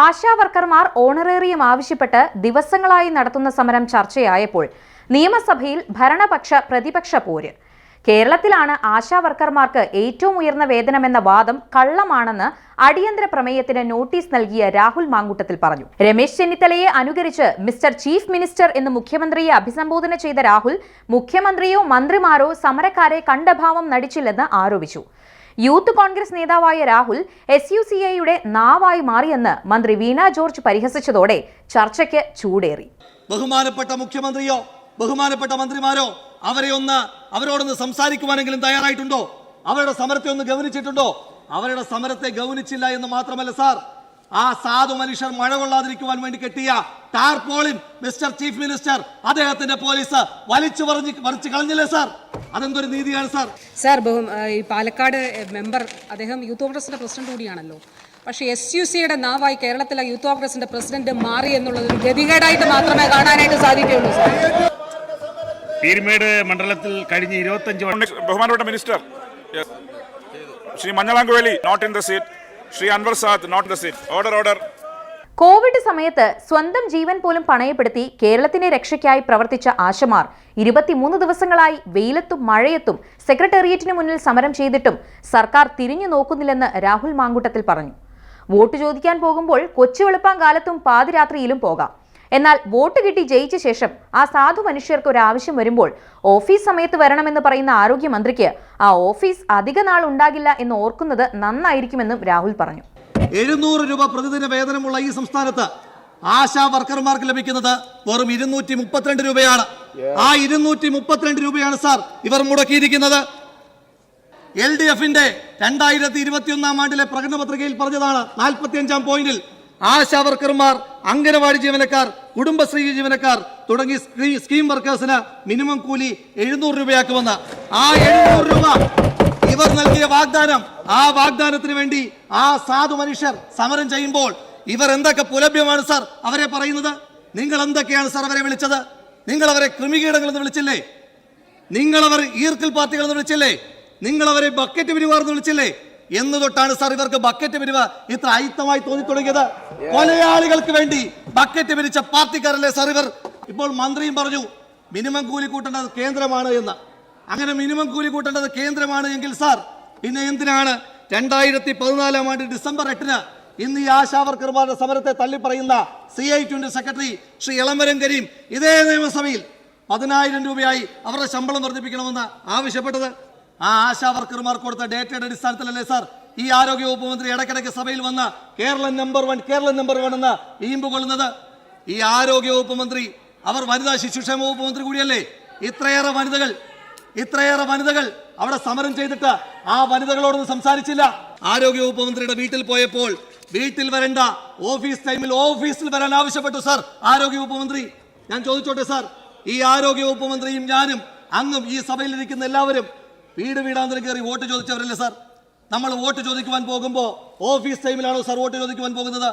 ASHA വർക്കർമാർ honorarium ആവശ്യപ്പെട്ട് ദിവസങ്ങളായി നടത്തുന്ന സമരം ചർച്ചയായപ്പോൾ നിയമസഭയിൽ ഭരണപക്ഷ പ്രതിപക്ഷ പോര്. കേരളത്തിലാണ് ആശാവർക്കർമാർക്ക് ഏറ്റവും ഉയർന്ന വേതനമെന്ന വാദം കള്ളമാണെന്ന് അടിയന്തര പ്രമേയത്തിന് നോട്ടീസ് നൽകിയ രാഹുൽ മാങ്കൂട്ടത്തിൽ പറഞ്ഞു. രമേശ് ചെന്നിത്തലയെ അനുകരിച്ച് മിസ്റ്റർ ചീഫ് മിനിസ്റ്റർ എന്ന് മുഖ്യമന്ത്രിയെ അഭിസംബോധന ചെയ്ത രാഹുൽ മുഖ്യമന്ത്രിയോ മന്ത്രിമാരോ സമരക്കാരെ കണ്ടഭാവം നടിച്ചില്ലെന്ന് ആരോപിച്ചു. യൂത്ത് കോൺഗ്രസ് നേതാവായ രാഹുൽ എസ് യു സി ഐയുടെ നാവായി മാറിയെന്ന് മന്ത്രി വീണ ജോർജ് പരിഹസിച്ചതോടെ ചർച്ചയ്ക്ക് ചൂടേറി. ബഹുമാനപ്പെട്ട മുഖ്യമന്ത്രിയോ ബഹുമാനപ്പെട്ട മന്ത്രിമാരോ അവരെ ഒന്ന് അവരോടൊന്ന് സംസാരിക്കുവാനെങ്കിലും തയ്യാറായിട്ടുണ്ടോ? അവരുടെ സമരത്തെ ഒന്ന് ഗൗനിച്ചിട്ടുണ്ടോ? അവരുടെ സമരത്തെ ഗൗനിച്ചില്ല എന്ന് മാത്രമല്ല സാർ ആ സാധു മനുഷ്യർ മഴ കൊള്ളാതിരിക്കുവാൻ വേണ്ടി കെട്ടിയ ടാർപോളിൻ മിസ്റ്റർ ചീഫ് മിനിസ്റ്റർ അദ്ദേഹത്തിന്റെ പോലീസ് വലിച്ചു പറഞ്ഞ് പറിച്ചു കളഞ്ഞില്ലേ സാർ? അതെന്തൊരു നീതിയാണ് സാർ? സാർ ബഹു ഈ പാലക്കാട് മെമ്പർ അദ്ദേഹം യൂത്ത് കോൺഗ്രസിന്റെ പ്രസിഡന്റ് കൂടിയാണല്ലോ. പക്ഷേ എസ് യു സിയുടെ നാവായി കേരളത്തിലെ യൂത്ത് കോൺഗ്രസിന്റെ പ്രസിഡന്റ് മാറി എന്നുള്ളത് ഒരു ഗതികേടായിട്ട് മാത്രമേ കാണാനായിട്ട് സാധിക്കുകയുള്ളൂ സാർ. പീരുമേട് മണ്ഡലത്തിൽ കഴിഞ്ഞ ഇരുപത്തഞ്ച് ബഹുമാനപ്പെട്ട minister Shri Manjalankuveli not in the seat. Shri Anwar Sadat not the order order Covid സമയത്ത് സ്വന്തം ജീവൻ പോലും പണയപ്പെടുത്തി കേരളത്തിന്റെ രക്ഷയ്ക്കായി പ്രവർത്തിച്ച ആശമാർ ഇരുപത്തിമൂന്ന് ദിവസങ്ങളായി വെയിലത്തും മഴയത്തും സെക്രട്ടേറിയറ്റിന് മുന്നിൽ സമരം ചെയ്തിട്ടും സർക്കാർ തിരിഞ്ഞു നോക്കുന്നില്ലെന്ന് രാഹുൽ മാങ്കുട്ടത്തിൽ പറഞ്ഞു. വോട്ട് ചോദിക്കാൻ പോകുമ്പോൾ കൊച്ചു വെളുപ്പാൻ കാലത്തും പാതിരാത്രിയിലും പോകാം. എന്നാൽ വോട്ട് കിട്ടി ജയിച്ച ശേഷം ആ സാധു മനുഷ്യർക്ക് ഒരു ആവശ്യം വരുമ്പോൾ ഓഫീസ് സമയത്ത് വരണമെന്ന് പറയുന്ന ആരോഗ്യമന്ത്രിക്ക് ആ ഓഫീസ് അധിക നാൾ ഉണ്ടാകില്ല എന്ന് ഓർക്കുന്നത് നന്നായിരിക്കുമെന്നും രാഹുൽ പറഞ്ഞു. എഴുന്നൂറ് രൂപ പ്രതിദിന വേതനമുള്ള ഈ സംസ്ഥാനത്ത് ആശാ വർക്കർമാർക്ക് ലഭിക്കുന്നത് വെറും ഇരുന്നൂറ്റി മുപ്പത്തിരണ്ട് രൂപയാണ്. ആ ഇരുന്നൂറ്റി മുപ്പത്തിരണ്ട് രൂപയാണ് സാർ ഇവർ മുടക്കിയിരിക്കുന്നത്. എൽ ഡി എഫിന്റെ രണ്ടായിരത്തി ഇരുപത്തിയൊന്നാം ആണ്ടിലെ പ്രകടന പത്രികയിൽ പറഞ്ഞതാണ് നാൽപ്പത്തി അഞ്ചാം പോയിന്റിൽ ആശാ വർക്കർമാർ അംഗനവാടി ജീവനക്കാർ കുടുംബശ്രീ ജീവനക്കാർ തുടങ്ങി സ്കീ- വർക്കേഴ്സിന് മിനിമം കൂലി എഴുന്നൂറ് രൂപയാക്കുമെന്ന്. ആ എഴുന്നൂറ് രൂപ ഇവർ നൽകിയ വാഗ്ദാനം ആ വാഗ്ദാനത്തിന് വേണ്ടി ആ സാധു മനുഷ്യർ സമരം ചെയ്യുമ്പോൾ ഇവർ എന്തൊക്കെ പുലഭ്യമാണ് സാർ അവരെ പറയുന്നത്? നിങ്ങൾ എന്തൊക്കെയാണ് സാർ അവരെ വിളിച്ചത്? നിങ്ങൾ അവരെ ക്രിമികീടങ്ങൾ എന്ന് വിളിച്ചില്ലേ? നിങ്ങൾ അവർ ഈർക്കിൽ പാർട്ടികൾ എന്ന് വിളിച്ചില്ലേ? നിങ്ങൾ അവരെ ബക്കറ്റ് പിരിവാർ എന്ന് വിളിച്ചില്ലേ? എന്ന് തൊട്ടാണ് സാർ ഇവർക്ക് ബക്കറ്റ് പിരിവ് ഇത്ര അയിത്തമായി തോന്നി തുടങ്ങിയത് കൊലയാളികൾക്ക് വേണ്ടി ബക്കറ്റ് പിരിച്ച പാർട്ടിക്കാരല്ലേ സാർ ഇവർ? ഇപ്പോൾ മന്ത്രിയും പറഞ്ഞു മിനിമം കൂലി കൂട്ടേണ്ടത് കേന്ദ്രമാണ് എന്ന്. അങ്ങനെ മിനിമം കൂലി കൂട്ടേണ്ടത് കേന്ദ്രമാണ് എങ്കിൽ സാർ പിന്നെ എന്തിനാണ് രണ്ടായിരത്തി പതിനാലാം ആണ്ട് ഡിസംബർ എട്ടിന് ഇന്ന് ഈ ആശാ വർക്കർമാരുടെ സമരത്തെ തള്ളിപ്പറയുന്ന സി ഐ ടുവിന്റെ സെക്രട്ടറി ശ്രീ ഇളംവരം കരീം ഇതേ നിയമസഭയിൽ പതിനായിരം രൂപയായി അവരുടെ ശമ്പളം വർദ്ധിപ്പിക്കണമെന്ന് ആവശ്യപ്പെട്ടത്? ആ ആശാ വർക്കർമാർ കൊടുത്ത ഡേറ്റയുടെ അടിസ്ഥാനത്തിലല്ലേ സാർ ഈ ആരോഗ്യ വകുപ്പ് മന്ത്രി ഇടയ്ക്കിടയ്ക്ക് സഭയിൽ വന്ന Keralam number one Keralam number one എന്ന ഈമ്പ് കൊള്ളുന്നത്? ഈ ആരോഗ്യ വകുപ്പ് മന്ത്രി അവർ വനിതാ ശിശുക്ഷേമ വകുപ്പ് മന്ത്രി കൂടിയല്ലേ? ഇത്രയേറെ വനിതകൾ ഇത്രയേറെ വനിതകൾ അവിടെ സമരം ചെയ്തിട്ട് ആ വനിതകളോടൊന്നും സംസാരിച്ചില്ല. ആരോഗ്യ വകുപ്പ് മന്ത്രിയുടെ വീട്ടിൽ പോയപ്പോൾ വീട്ടിൽ വരണ്ട ഓഫീസ് ടൈമിൽ ഓഫീസിൽ വരാൻ ആവശ്യപ്പെട്ടു സാർ ആരോഗ്യ വകുപ്പ് മന്ത്രി. ഞാൻ ചോദിച്ചോട്ടെ സാർ ഈ ആരോഗ്യ വകുപ്പ് മന്ത്രിയും ഞാനും അങ്ങും ഈ സഭയിലിരിക്കുന്ന എല്ലാവരും വീട് വീടാന്തരം കയറി വോട്ട് ചോദിച്ചവരല്ലേ സാർ? നമ്മൾ വോട്ട് ചോദിക്കുവാൻ പോകുമ്പോൾ ഓഫീസ് ടൈമിലാണോ സാർ വോട്ട് ചോദിക്കുവാൻ പോകുന്നത്?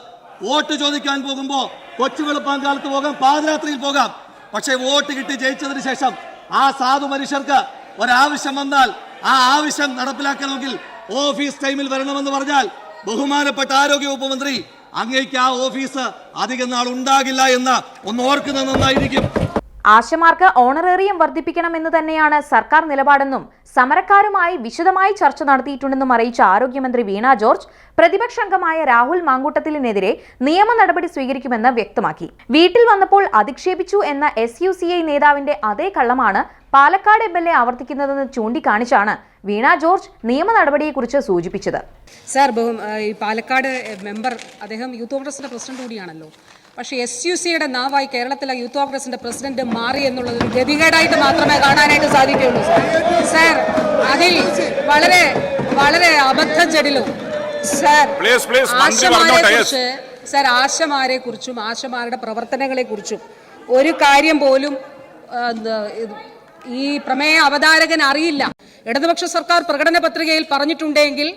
വോട്ട് ചോദിക്കാൻ പോകുമ്പോൾ കൊച്ചു വെളുപ്പാൻ കാലത്ത് പോകാം പാതിരാത്രിയിൽ പോകാം. പക്ഷേ വോട്ട് കിട്ടി ജയിച്ചതിന് ശേഷം ആ സാധു മനുഷ്യർക്ക് ഒരാവശ്യം വന്നാൽ ആ ആവശ്യം നടപ്പിലാക്കണമെങ്കിൽ ഓഫീസ് ടൈമിൽ വരണമെന്ന് പറഞ്ഞാൽ ബഹുമാനപ്പെട്ട ആരോഗ്യ വകുപ്പ് മന്ത്രി അങ്ങേക്ക് ആ ഓഫീസ് അധികം നാൾ ഉണ്ടാകില്ല എന്ന് ഒന്ന് ഓർക്കുന്നത് നന്നായിരിക്കും. ആശമാർക്ക് ഓണറേറിയം വർദ്ധിപ്പിക്കണമെന്ന് തന്നെയാണ് സർക്കാർ നിലപാടെന്നും സമരക്കാരുമായി വിശദമായി ചർച്ച നടത്തിയിട്ടുണ്ടെന്നും അറിയിച്ച ആരോഗ്യമന്ത്രി വീണ ജോർജ് പ്രതിപക്ഷ അംഗമായ രാഹുൽ മാങ്കൂട്ടത്തിലിനെതിരെ നിയമ നടപടി സ്വീകരിക്കുമെന്ന് വ്യക്തമാക്കി. വീട്ടിൽ വന്നപ്പോൾ അധിക്ഷേപിച്ചു എന്ന എസ് യു സി ഐ നേതാവിന്റെ അതേ കള്ളമാണ് പാലക്കാട് എം എൽ എ ആവർത്തിക്കുന്നതെന്ന് ചൂണ്ടിക്കാണിച്ചാണ് വീണ ജോർജ് നിയമ നടപടിയെക്കുറിച്ച് സൂചിപ്പിച്ചത്. സാർ ഈ പാലക്കാട് മെമ്പർ അദ്ദേഹം യൂത്ത് കോൺഗ്രസിന്റെ പ്രസിഡന്റ് കൂടിയാണല്ലോ. പക്ഷേ എസ് യു സിയുടെ നാവായി കേരളത്തിലെ യൂത്ത് കോൺഗ്രസിന്റെ പ്രസിഡന്റ് മാറി എന്നുള്ളത് ഒരു ഗതികേടായിട്ട് മാത്രമേ കാണാനായിട്ട് സാധിക്കുകയുള്ളൂ സാർ സാർ അതിൽ വളരെ വളരെ അബദ്ധം ചെടിലും സാർ ആശമാരെ. കുറിച്ച് സാർ ആശമാരെ കുറിച്ചും ആശമാരുടെ പ്രവർത്തനങ്ങളെ കുറിച്ചും ഒരു കാര്യം പോലും ഈ പ്രമേയ അവതാരകൻ അറിയില്ല. ഇടതുപക്ഷ സർക്കാർ പ്രകടന പത്രികയിൽ പറഞ്ഞിട്ടുണ്ടെങ്കിൽ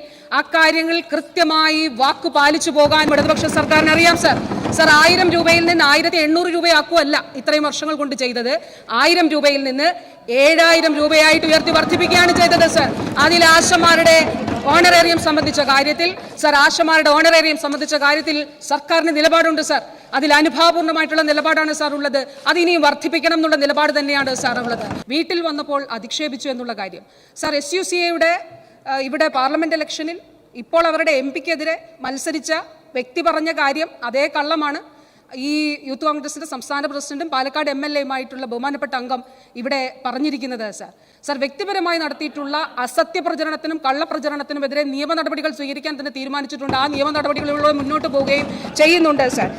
അക്കാര്യങ്ങൾ കൃത്യമായി വാക്ക് പാലിച്ചു പോകാൻ ഇടതുപക്ഷ സർക്കാരിന് അറിയാം സർ. സർ ആയിരം രൂപയിൽ നിന്ന് ആയിരത്തി എണ്ണൂറ് രൂപയാക്കുമല്ല ഇത്രയും വർഷങ്ങൾ കൊണ്ട് ചെയ്തത്. ആയിരം രൂപയിൽ നിന്ന് ഏഴായിരം രൂപയായിട്ട് ഉയർത്തി വർദ്ധിപ്പിക്കുകയാണ് ചെയ്തത് സർ. അതിൽ ആശമാരുടെ ഓണറേറിയം സംബന്ധിച്ച കാര്യത്തിൽ സർ ആശമാരുടെ ഓണറേറിയം സംബന്ധിച്ച കാര്യത്തിൽ സർക്കാരിന് നിലപാടുണ്ട് സർ. അതിൽ അനുഭാവപൂർണമായിട്ടുള്ള നിലപാടാണ് സാർ ഉള്ളത് അത് ഇനിയും വർദ്ധിപ്പിക്കണം എന്നുള്ള നിലപാട് തന്നെയാണ് സാർ ഉള്ളത് വീട്ടിൽ വന്നപ്പോൾ അധിക്ഷേപിച്ചു എന്നുള്ള കാര്യം. സാർ എസ് യു സി എയുടെ ഇവിടെ പാർലമെന്റ് ഇലക്ഷനിൽ ഇപ്പോൾ അവരുടെ എം പിക്കെതിരെ മത്സരിച്ച വ്യക്തി പറഞ്ഞ കാര്യം അതേ കള്ളമാണ്. ഈ യൂത്ത് കോൺഗ്രസിന്റെ സംസ്ഥാന പ്രസിഡന്റും പാലക്കാട് എം എൽ എയുമായിട്ടുള്ള ബഹുമാനപ്പെട്ട അംഗം ഇവിടെ പറഞ്ഞിരിക്കുന്നത് സാർ. സാർ വ്യക്തിപരമായി നടത്തിയിട്ടുള്ള അസത്യ പ്രചരണത്തിനും കള്ളപ്രചരണത്തിനുമെതിരെ നിയമ നടപടികൾ സ്വീകരിക്കാൻ തന്നെ തീരുമാനിച്ചിട്ടുണ്ട്. ആ നിയമ നടപടികളിലൂടെ മുന്നോട്ട് പോവുകയും ചെയ്യുന്നുണ്ട് സാർ.